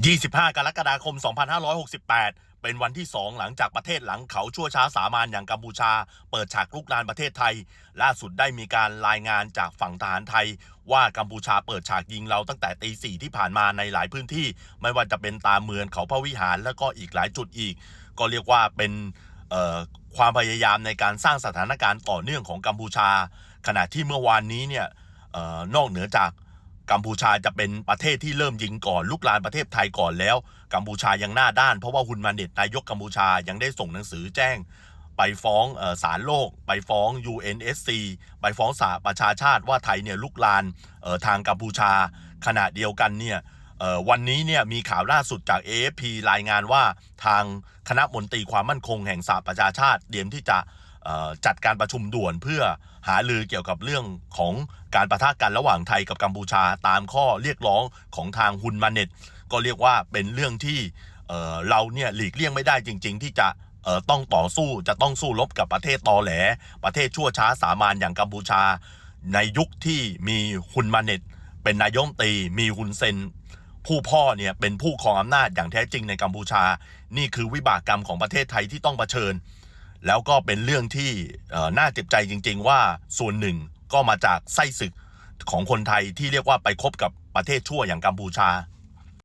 25 กรกฎาคม 2568 เป็นวันที่ 2 หลังจากประเทศหลังเขาชั่วช้าสามานอย่างกัมพูชา เปิดฉากลุกลานประเทศไทย ล่าสุดได้มีการรายงานจากฝั่งทหารไทย ว่ากัมพูชาเปิดฉากยิงเราตั้งแต่ตีสี่ที่ผ่านมาในหลายพื้นที่ ไม่ว่าจะเป็นตามเมืองเขาพระวิหารแล้วก็อีกหลายจุดอีก ก็เรียกว่าเป็นความพยายามในการสร้างสถานการณ์ต่อเนื่องของกัมพูชา ขณะที่เมื่อวานนี้เนี่ยออนอกเหนือจาก กัมพูชาจะเป็นประเทศที่เริ่มยิงก่อนลุกลานประเทศไทยก่อนแล้ว กัมพูชายังหน้าด้าน เพราะว่าฮุนมาเน็ตนายกกัมพูชายังได้ส่งหนังสือแจ้ง ไปฟ้องออศาลโลก ไปฟ้อง UNSC ไปฟ้องสหประชาชาติว่าไทยเนี่ยลุกลานออทางกัมพูชาขณะเดียวกันเนี่ยออวันนี้เนี่ยมีข่าวล่าสุดจาก AFP รายงานว่าทางคณะมนตรีความมั่นคงแห่งสหประชาชาติเตรียมที่จะ จัดการประชุมด่วนเพื่อหาลือเกี่ยวกับเรื่องของการประทะกันระหว่างไทยกับกัมพูชาตามข้อเรียกร้องของทางฮุนมาเน็ตก็เรียกว่าเป็นเรื่องที่เเราเนี่ยหลีกเลี่ยงไม่ได้จริง ๆ ที่จะต้องต่อสู้จะต้องสู้รบกับประเทศตอแหล ประเทศชั่วช้าสามานอย่างกัมพูชา ในยุคที่มีฮุนมาเน็ตเป็นนายมตีมีฮุนเซนผู้พ่อเนี่ยเป็นผู้ครองอำนาจอย่างแท้จริงในกัมพูชา นี่คือวิบากกรรมของประเทศไทยที่ต้องเผชิญ แล้วก็เป็นเรื่องที่น่าเจ็บใจจริง ๆ ว่าส่วนหนึ่งก็มาจากไส้ศึกของคนไทยที่เรียกว่าไปคบกับประเทศชั่วอย่างกัมพูชา